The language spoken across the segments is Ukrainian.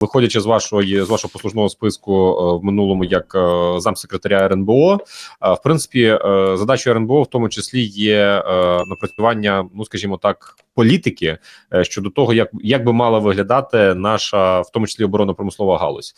Виходячи з вашої з вашого послужного списку е, в минулому як е, замсекретаря РНБО, е, в принципі, задачою РНБО в тому числі є напрацювання, ну скажімо так, політики щодо того, як як би мала виглядати наша, в тому числі оборонно-промислова галузь.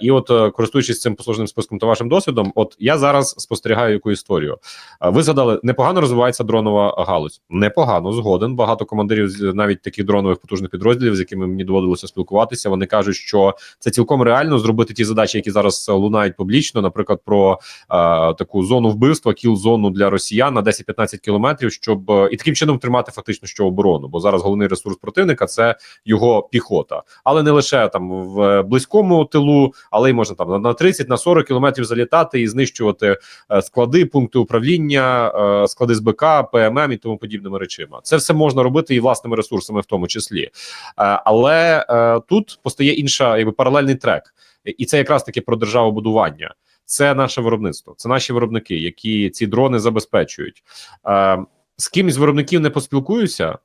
І, от, користуючись цим послужним списком та вашим досвідом, от я зараз спостерігаю яку історію. Ви згадали, непогано розвивається дронова галузь. Непогано згоден. Багато командирів навіть таких дронових потужних підрозділів, з якими мені доводилося спілкуватися. Вони кажуть, що це цілком реально зробити ті задачі, які зараз е, лунають публічно, наприклад, про е, таку зону вбивства, кіл-зону для росіян на 10-15 кілометрів, щоб е, і таким чином тримати фактично що оборону. Бо зараз головний ресурс противника це його піхота, але не лише там в близькому тилу, але й можна там на- на 30 на 40 кілометрів залітати і знищувати склади, пункти управління, склади з БК, ПММ і тому подібними речима. Це все можна робити і власними ресурсами, в тому числі. Але тут постає інша, якби паралельний трек, і це якраз таки про державобудування. Це наше виробництво, це наші виробники, які ці дрони забезпечують. Е, З ким із виробників не поспілкуюся.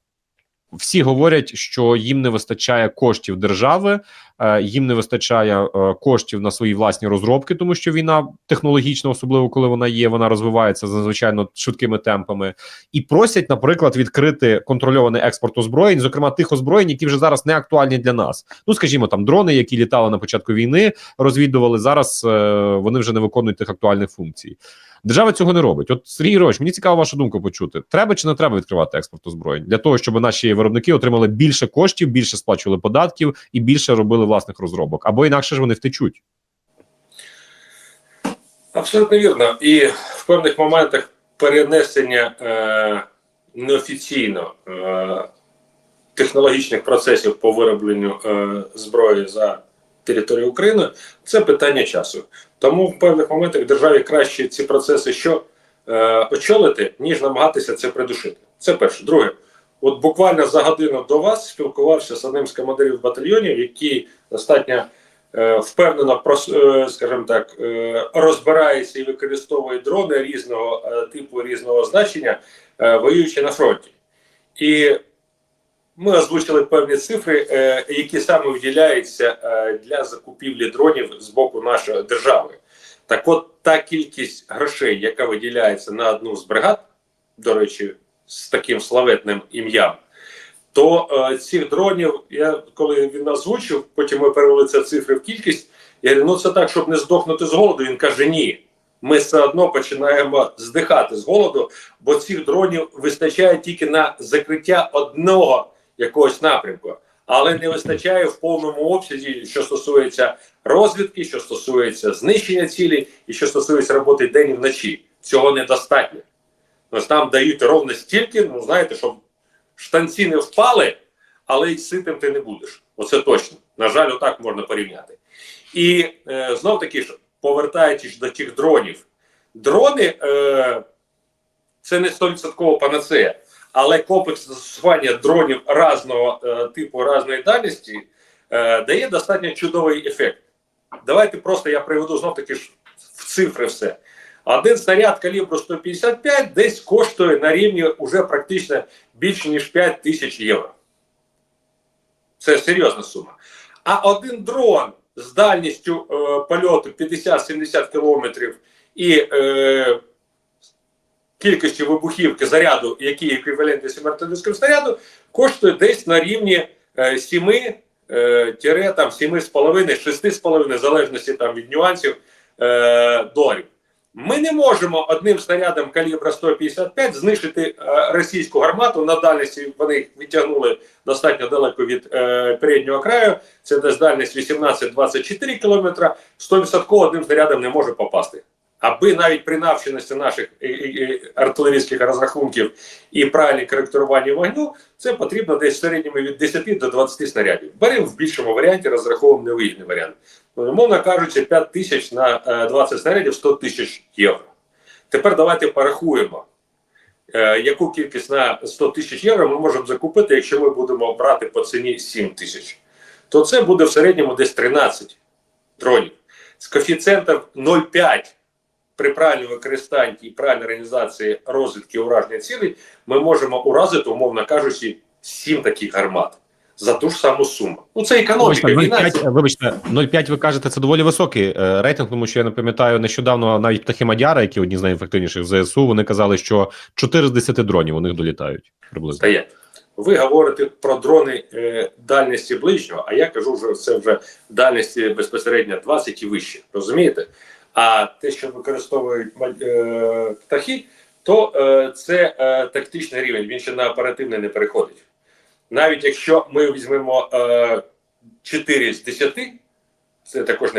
Всі говорять, що їм не вистачає коштів держави, е, їм не вистачає е, коштів на свої власні розробки, тому що війна технологічна, особливо коли вона є, вона розвивається надзвичайно швидкими темпами, і просять, наприклад, відкрити контрольований експорт озброєнь, зокрема тих озброєнь, які вже зараз не актуальні для нас. Ну скажімо, там дрони, які літали на початку війни, розвідували зараз. е, Вони вже не виконують тих актуальних функцій. Держава цього не робить. От Сергій Рович, мені цікаво вашу думку почути. Треба чи не треба відкривати експорт озброєнь для того, щоб наші виробники отримали більше коштів, більше сплачували податків і більше робили власних розробок, або інакше ж вони втечуть. Абсолютно вірно. І в певних моментах перенесення е, неофіційно е, технологічних процесів по виробленню е, зброї за територію України це питання часу. Тому в певних моментах державі краще ці процеси що е, очолити, ніж намагатися це придушити. Це перше. Друге, от буквально за годину до вас спілкувався з одним з командирів батальйонів, який достатньо е, впевнено е, скажімо так, е, розбирається і використовує дрони різного е, типу, різного значення, е, воюючи на фронті. І ми озвучили певні цифри, е, які саме виділяються е, для закупівлі дронів з боку нашої держави. Так от та кількість грошей, яка виділяється на одну з бригад, до речі, з таким славетним ім'ям, то е, цих дронів, я коли він озвучив, потім ми перевели це цифри в кількість. Я говорю, ну це так, щоб не здохнути з голоду. Він каже: ні. Ми все одно починаємо здихати з голоду, бо цих дронів вистачає тільки на закриття одного якогось напрямку, але не вистачає в повному обсязі, що стосується розвідки, що стосується знищення цілей і що стосується роботи день і вночі. Цього недостатньо. Ось нам дають ровно стільки, ну знаєте, щоб штанці не впали, але й ситим ти не будеш. Оце точно. На жаль, отак можна порівняти. І е, знов таки ж, повертаючись до тих дронів, дрони е, це не 100% панацея, але комплекс застосування дронів різного е, типу, різної дальності е, дає достатньо чудовий ефект. Давайте просто я приведу знов таки ж в цифри все. Один снаряд калібру 155 десь коштує на рівні уже практично більше ніж 5 тисяч євро. Це серйозна сума. А один дрон з дальністю е, польоту 50-70 кілометрів і е, кількістю вибухівки заряду, який еквівалентний смертельницькому снаряду, коштує десь на рівні е, 7 е, тире, там 7,5, 6,5, в залежності там від нюансів е, доларів. Ми не можемо одним снарядом калібра 155 знищити е, російську гармату. На дальності вони відтягнули достатньо далеко від е, переднього краю. Це десь дальність 18-24 кілометра. 100% одним снарядом не може попасти. Аби навіть при навченості наших е, е, е, артилерійських розрахунків і правильній коректуванні вогню, це потрібно десь в середньому від 10 до 20 снарядів. Беремо в більшому варіанті, розраховуємо невигідний варіант. Ну, Умовно кажучи, 5 тисяч на е, 20 снарядів 100 тисяч євро. Тепер давайте порахуємо, е, яку кількість на 100 тисяч євро ми можемо закупити, якщо ми будемо брати по ціні 7 тисяч. То це буде в середньому десь 13 дронів. З коефіцієнтом 0,5 при правильному використанні і правильній організації розвідки ураження цілей ми можемо уразити, умовно кажучи, 7 таких гармат. за ту ж саму суму. Ну це економіка. Вибачте, Війна, 0,5, вибачте, 0,5 ви кажете, це доволі високий е, рейтинг, тому що я не пам'ятаю нещодавно навіть птахи Мадяра, які одні з найефективніших ЗСУ, вони казали, що 4 з 10 дронів у них долітають приблизно. стає. Ви говорите про дрони е, дальності ближнього, а я кажу, що це вже дальності безпосередньо 20 і вище. Розумієте? А те, що використовують е, птахи, то е, це е, тактичний рівень, він ще на оперативний не переходить. Навіть якщо ми візьмемо е, 4 з 10, це також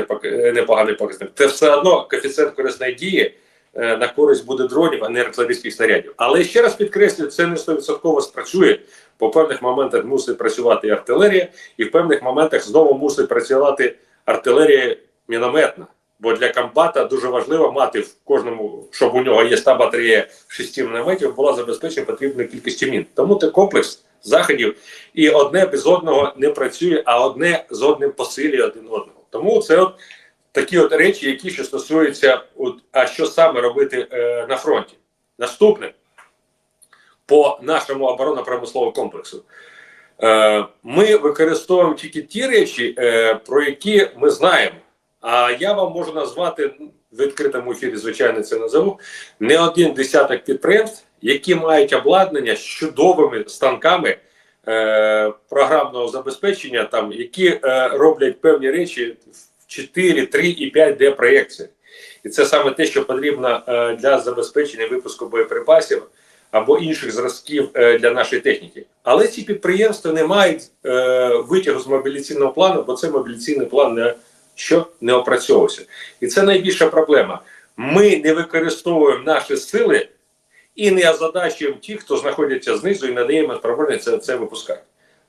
непоганий показник, це все одно коефіцієнт корисної дії на користь буде дронів, а не артилерійських снарядів. Але ще раз підкреслюю, це не 100% спрацює. По певних моментах мусить працювати артилерія, і в певних моментах знову мусить працювати артилерія мінометна. Бо для комбата дуже важливо мати в кожному, щоб у нього є та батарея 6 мінометів, була забезпечена потрібною кількістю мін. Тому це комплекс заходів, і одне без одного не працює, а одне з одним посилює один одного. Тому це от такі от речі, які що стосуються, от, а що саме робити е, на фронті. Наступне по нашому оборонно-промисловому комплексу. Е, ми використовуємо тільки ті речі, е, про які ми знаємо. А я вам можу назвати ну, в відкритому ефірі, звичайно, це назову не один десяток підприємств, які мають обладнання з чудовими станками е, програмного забезпечення, там які е, роблять певні речі в 4, 3 і 5 d проєкції. І це саме те, що потрібно е, для забезпечення випуску боєприпасів або інших зразків е, для нашої техніки. Але ці підприємства не мають е, витягу з мобіляційного плану, бо це мобіляційний план не що не опрацьовувався. І це найбільша проблема. Ми не використовуємо наші сили і не озадачуємо тих, хто знаходиться знизу, і надаємо спроможні це, це випускати.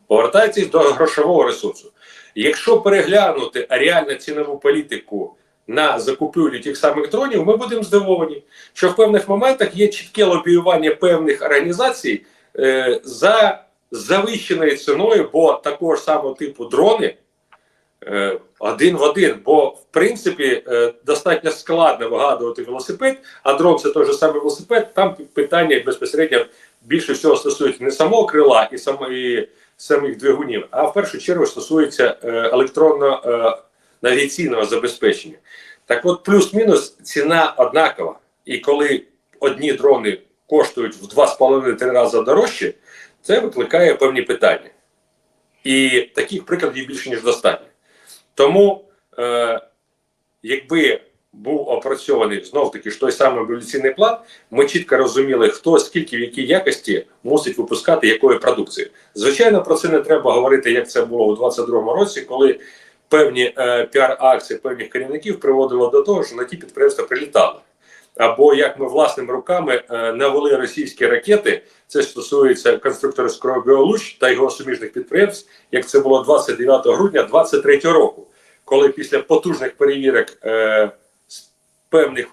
Повертаючись до грошового ресурсу. Якщо переглянути реальну цінову політику на закупівлю тих самих дронів, ми будемо здивовані, що в певних моментах є чітке лобіювання певних організацій е, за завищеною ціною, бо такого ж самого типу дрони один в один. Бо в принципі е, достатньо складно вигадувати велосипед, а дрон це той же самий велосипед. Там питання безпосередньо більше всього стосується не самого крила і самої самих двигунів, а в першу чергу стосується е, електронного е, навігаційного забезпечення. Так от, плюс-мінус ціна однакова. І коли одні дрони коштують в 2,5-3 рази дорожче, це викликає певні питання. І таких прикладів більше, ніж достатньо. Тому, е, якби був опрацьований знов таки ж той самий еволюційний план, ми чітко розуміли, хто скільки в якій якості мусить випускати якої продукції. Звичайно, про це не треба говорити, як це було у 2022 році, коли певні е, піар-акції певних керівників приводило до того, що на ті підприємства прилітали. Або як ми власними руками е, навели російські ракети, це стосується конструкторського біолуч та його суміжних підприємств, як це було 29 грудня 2023 року, коли після потужних перевірок е, певних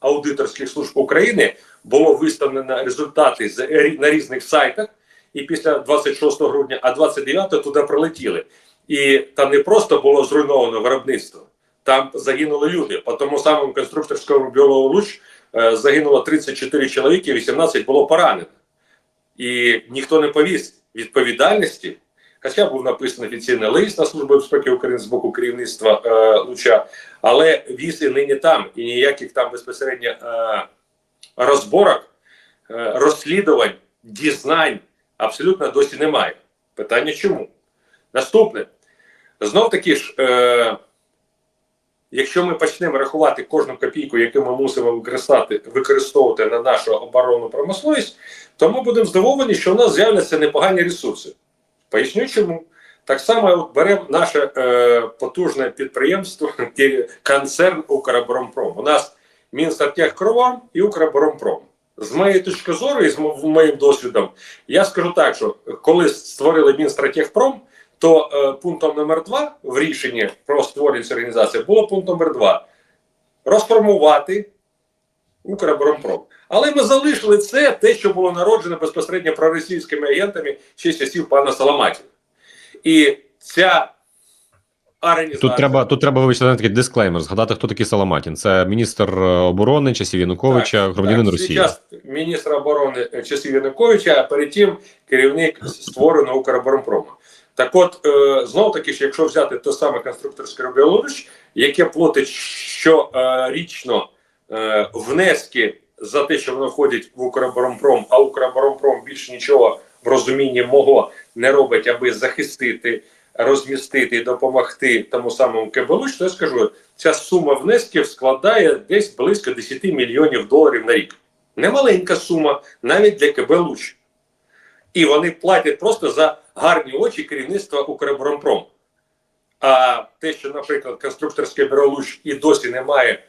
аудиторських служб України було виставлено результати з, на різних сайтах, і після 26 грудня, а 29 туди прилетіли. І там не просто було зруйновано виробництво, там загинули люди. По тому самому конструкторському біологу луч е, загинуло 34 чоловіки, 18 було поранено. І ніхто не повіз відповідальності. Хоча був написаний офіційний лист на Службу безпеки України з боку керівництва е, Луча, але віз і нині там, і ніяких там безпосередньо е, розборок, е, розслідувань, дізнань абсолютно досі немає. Питання чому? Наступне. Знов таки ж, е, якщо ми почнемо рахувати кожну копійку, яку ми мусимо використати, використовувати на нашу оборонну промисловість, то ми будемо здивовані, що у нас з'являться непогані ресурси. Поясню чому. Так само от беремо наше е, потужне підприємство, концерн Укроборонпром. У нас Мінстратегкровам і Укроборонпром. З моєї точки зору і з моїм досвідом, я скажу так, що коли створили Мінстратегпром, то е, пунктом номер два в рішенні про створення організації було пункт номер два розформувати Укроборонпром. Але ми залишили це те, що було народжено безпосередньо проросійськими агентами ще з часів пана Саламатіна. І ця організація... Тут треба, тут треба вибачте такий дисклеймер, згадати, хто такий Саламатін. Це міністр оборони часів Януковича, громадянин так, Росії. Зараз міністр оборони часів Януковича, а перед тим керівник створеного Укроборонпрому. Так от, е, знов таки, ж, якщо взяти те саме конструкторське Білорусь, яке платить щорічно е, внески за те, що воно входить в Укроборонпром, а Укроборонпром більше нічого в розумінні мого не робить, аби захистити, розмістити і допомогти тому самому Кебелуч, то я скажу, ця сума внесків складає десь близько 10 мільйонів доларів на рік. Немаленька сума навіть для Кебелуч. І вони платять просто за гарні очі керівництва Укроборонпром. А те, що, наприклад, конструкторське бюро Луч і досі не має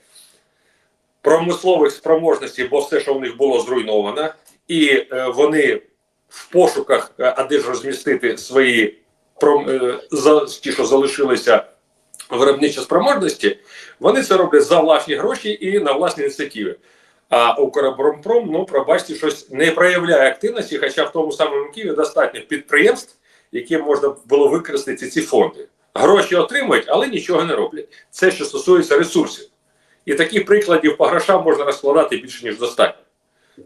промислових спроможностей, бо все, що в них було зруйновано, і е, вони в пошуках, е, а де ж розмістити свої е, ті, що залишилися виробничі спроможності, вони це роблять за власні гроші і на власні ініціативи. А Укроборонпром, ну пробачте, щось не проявляє активності, хоча в тому самому Києві достатньо підприємств, які можна було використати ці фонди. Гроші отримують, але нічого не роблять. Це що стосується ресурсів. І таких прикладів по грошам можна розкладати більше ніж достатньо.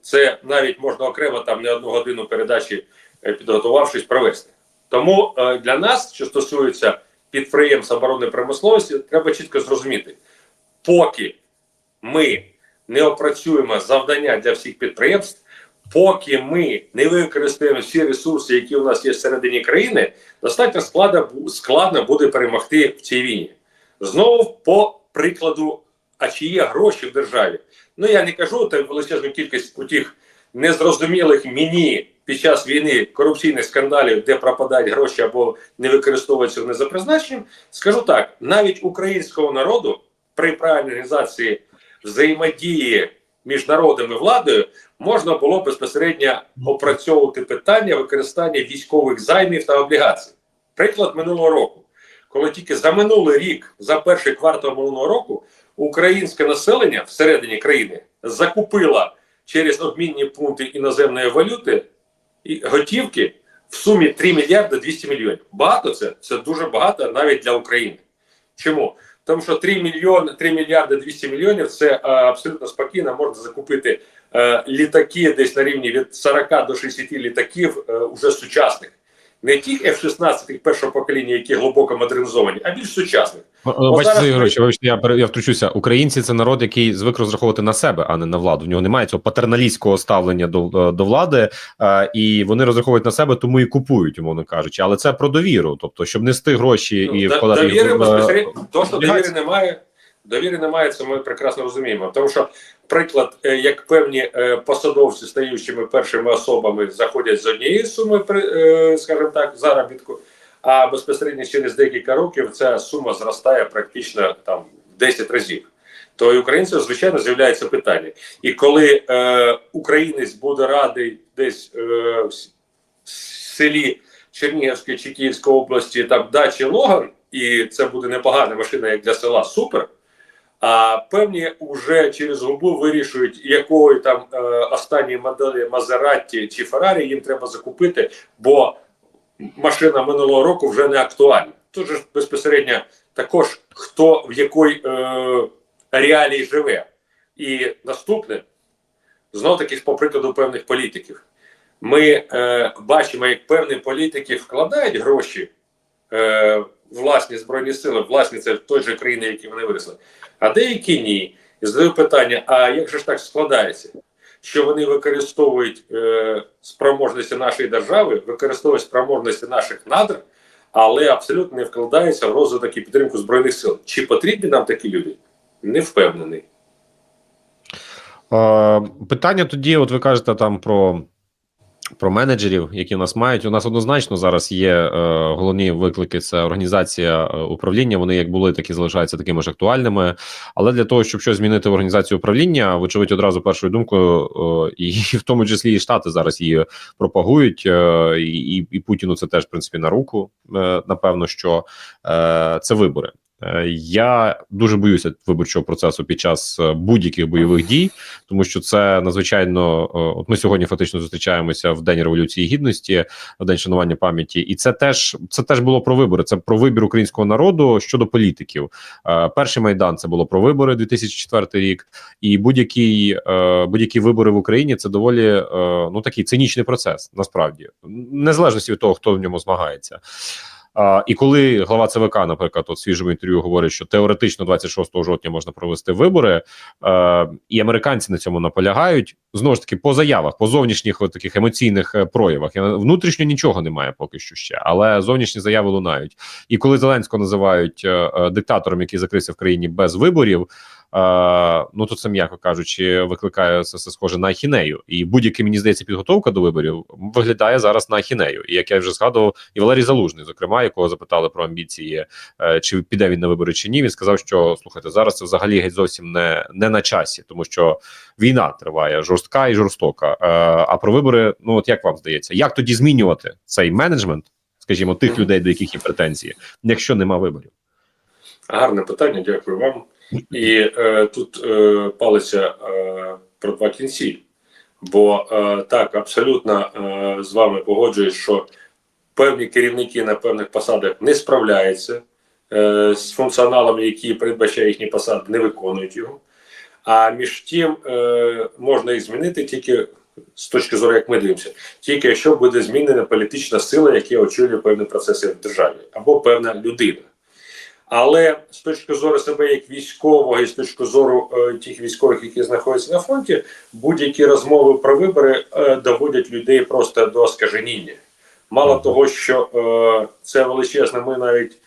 Це навіть можна окремо там не одну годину передачі е, підготувавшись провести. Тому е, для нас, що стосується підприємств оборони промисловості, треба чітко зрозуміти, поки ми не опрацюємо завдання для всіх підприємств, поки ми не використаємо всі ресурси, які у нас є всередині країни, достатньо складно, складно буде перемогти в цій війні. Знову по прикладу, а чи є гроші в державі? Ну я не кажу та величезну кількість у тих незрозумілих мені під час війни корупційних скандалів, де пропадають гроші або не використовуються вони за призначенням. Скажу так: навіть українського народу при правильній організації взаємодії між народом і владою можна було безпосередньо опрацьовувати питання використання військових займів та облігацій. Приклад минулого року, коли тільки за минулий рік, за перший квартал минулого року, українське населення всередині країни закупило через обмінні пункти іноземної валюти і готівки в сумі 3 мільярди 200 мільйонів. Багато це? Це дуже багато навіть для України. Чому? Тому що 3 мільйон 3 мільярди 200 мільйонів це а, абсолютно спокійно можна закупити е, літаки десь на рівні від 40 до 60 літаків е, уже сучасних. Не ті F-16 першого покоління, які глибоко модернізовані, а більш сучасних. Бачите, зараз Сергій вибачте, я, я втручуся. Українці це народ, який звик розраховувати на себе, а не на владу. В нього немає цього патерналістського ставлення до, е, до влади, е, і вони розраховують на себе, тому і купують, умовно кажучи. Але це про довіру. Тобто, щоб нести гроші і Ну, вкладати їх довіри е, безпосередньо, то, що довіри немає, довіри немає, це ми прекрасно розуміємо. Тому що, приклад, як певні посадовці, стаючими першими особами, заходять з однієї суми, скажімо так, заробітку, а безпосередньо через декілька років ця сума зростає практично там в 10 разів. То і українців, звичайно, з'являється питання. І коли е, українець буде радий десь е, в селі Чернігівської чи Київської області там дачі Логан, і це буде непогана машина як для села, супер. А певні вже через губу вирішують, якої там е, останньої моделі Мазератті чи Феррарі їм треба закупити, бо машина минулого року вже не актуальна. Тут же безпосередньо також хто в якої е, реалії живе. І наступне, знов таки по прикладу певних політиків. Ми е, бачимо, як певні політики вкладають гроші е, власні збройні сили, власні це той же країни, які вони виросли, а деякі ні. І задаю питання: а як же ж так складається? Що вони використовують е, спроможності нашої держави, використовують спроможності наших надр, але абсолютно не вкладаються в розвиток і підтримку збройних сил. Чи потрібні нам такі люди? Не впевнений. Питання тоді, от ви кажете там про. Про менеджерів, які у нас мають, у нас однозначно зараз є е, головні виклики. Це організація е, управління. Вони як були, так і залишаються такими ж актуальними. Але для того, щоб щось змінити в організацію управління, вочевидь, одразу першою думкою, е, і в тому числі і штати зараз її пропагують, е, і, і, Путіну це теж в принципі на руку. Е, напевно, що е, це вибори. Е, Я дуже боюся виборчого процесу під час е, будь-яких бойових дій, тому що це надзвичайно. е, От ми сьогодні фактично зустрічаємося в день революції гідності, в день шанування пам'яті, і це теж це теж було про вибори. Це про вибір українського народу щодо політиків. Перший майдан це було про вибори 2004 рік, і будь-які будь-які вибори в Україні це доволі ну такий цинічний процес. Насправді, незалежно від того, хто в ньому змагається. А, і коли глава ЦВК, наприклад, от свіжому інтерв'ю говорить, що теоретично 26 жовтня можна провести вибори, е, і американці на цьому наполягають знову ж таки по заявах, по зовнішніх от таких емоційних е, проявах. Внутрішньо нічого немає поки що ще, але зовнішні заяви лунають. І коли Зеленського називають е, диктатором, який закрився в країні без виборів. Ну то це м'яко кажучи, викликає це, це схоже на ахінею. І будь-яка мені здається підготовка до виборів виглядає зараз на ахінею. І як я вже згадував, і Валерій Залужний, зокрема, якого запитали про амбіції, е, чи піде він на вибори чи ні. Він сказав, що слухайте, зараз це взагалі геть зовсім не, не на часі, тому що війна триває жорстка і жорстока. Е, а про вибори, ну от як вам здається, як тоді змінювати цей менеджмент, скажімо, тих людей, до яких є претензії, якщо нема виборів? Гарне питання, дякую вам. І е, тут е, палиться е, про два кінці. Бо е, так, абсолютно е, з вами погоджуюсь, що певні керівники на певних посадах не справляються е, з функціоналами, які передбачає їхні посади, не виконують його. А між тим е, можна їх змінити тільки з точки зору, як ми дивимося, тільки якщо буде змінена політична сила, яка очолює певні процеси в державі, або певна людина. Але з точки зору себе як військового, і з точки зору е, тих військових, які знаходяться на фронті, будь-які розмови про вибори е, доводять людей просто до скаженіння. Мало того, що е, це величезне, ми навіть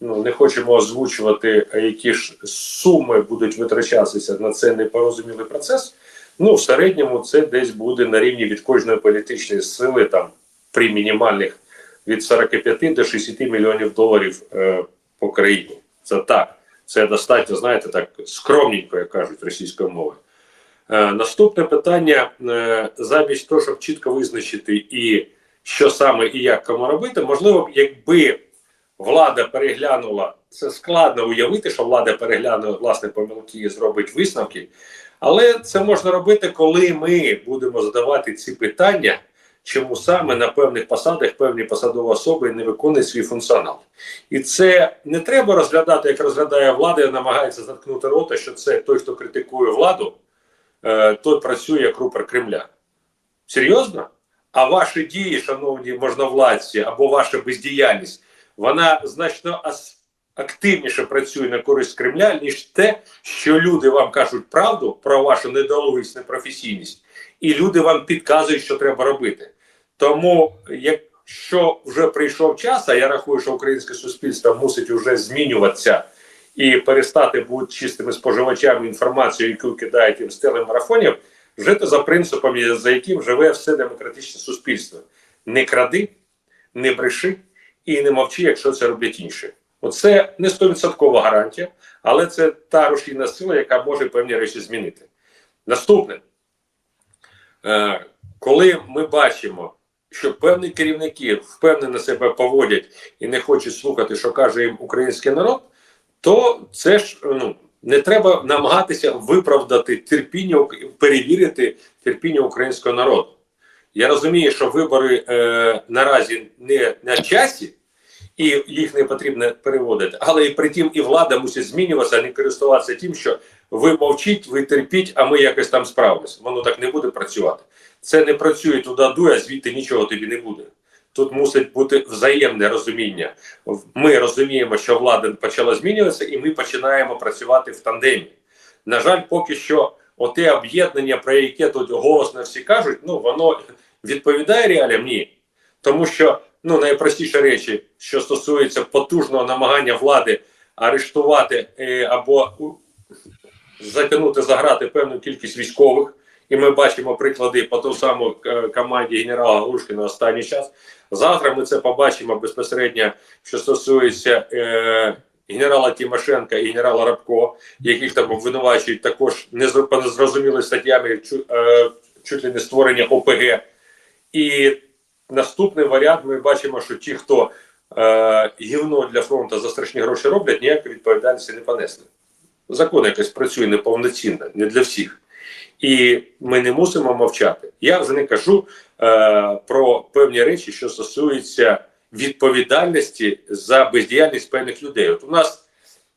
ну, не хочемо озвучувати, які ж суми будуть витрачатися на цей непорозумілий процес. Ну, в середньому це десь буде на рівні від кожної політичної сили, там при мінімальних від 45 до 60 мільйонів доларів е, по країні. Це так. Це достатньо, знаєте, так скромненько, як кажуть російською мовою. Е, наступне питання: е, замість того, щоб чітко визначити і що саме і як кому робити, можливо, якби влада переглянула, це складно уявити, що влада переглянула власне помилки і зробить висновки. Але це можна робити, коли ми будемо задавати ці питання, чому саме на певних посадах певні посадові особи не виконують свій функціонал. І це не треба розглядати, як розглядає влада і намагається заткнути рота, що це той, хто критикує владу, е, той працює як рупор Кремля. Серйозно? А ваші дії, шановні можновладці, або ваша бездіяльність, вона значно активніше працює на користь Кремля, ніж те, що люди вам кажуть правду про вашу недолугість, непрофесійність, і люди вам підказують, що треба робити. Тому, якщо вже прийшов час, а я рахую, що українське суспільство мусить вже змінюватися і перестати бути чистими споживачами інформації, яку кидають їм з телемарафонів, жити за принципом, за яким живе все демократичне суспільство. Не кради, не бреши і не мовчи, якщо це роблять інші. Оце не 100% гарантія, але це та рушійна сила, яка може певні речі змінити. Наступне, е, коли ми бачимо, що певні керівники впевнено себе поводять і не хочуть слухати, що каже їм український народ, то це ж ну, не треба намагатися виправдати терпіння, перевірити терпіння українського народу. Я розумію, що вибори е, наразі не на часі, і їх не потрібно переводити, але і при тім і влада мусить змінюватися, а не користуватися тим, що ви мовчіть, ви терпіть, а ми якось там справимося. Воно так не буде працювати. Це не працює туди дуй, а звідти нічого тобі не буде. Тут мусить бути взаємне розуміння. Ми розуміємо, що влада почала змінюватися, і ми починаємо працювати в тандемі. На жаль, поки що, оте об'єднання, про яке тут голосно всі кажуть, ну воно відповідає реаліям? Ні. Тому що ну найпростіші речі, що стосуються потужного намагання влади арештувати е, або затягнути заграти певну кількість військових. І ми бачимо приклади по ту саму е, команді генерала Галушкіна останній час. Завтра ми це побачимо безпосередньо, що стосується е, генерала Тимошенка і генерала Рабко, яких там обвинувачують також незрозумілими статтями е, чуть ли не створення ОПГ. І наступний варіант ми бачимо, що ті, хто е, гівно для фронту за страшні гроші роблять, ніякої відповідальності не понесли. Закон якось працює неповноцінно, не для всіх. І ми не мусимо мовчати. Я вже не кажу е, про певні речі, що стосуються відповідальності за бездіяльність певних людей. От у нас,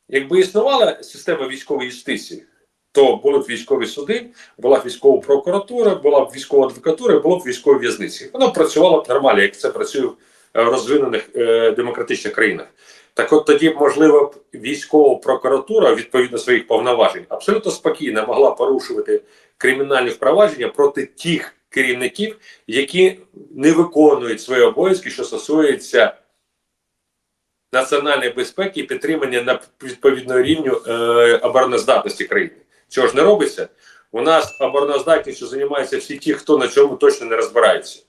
якби існувала система військової юстиції, то були б військові суди, була б військова прокуратура, була б військова адвокатура, було б військові в'язниці. Воно працювало б нормально, як це працює в е, розвинених е, демократичних країнах. Так от тоді, можливо, військова прокуратура відповідно своїх повноважень абсолютно спокійно могла порушувати кримінальні впровадження проти тих керівників, які не виконують свої обов'язки, що стосується національної безпеки і підтримання на відповідного рівню е, обороноздатності країни. Цього ж не робиться. У нас обороноздатністю займаються всі ті, хто на цьому точно не розбирається.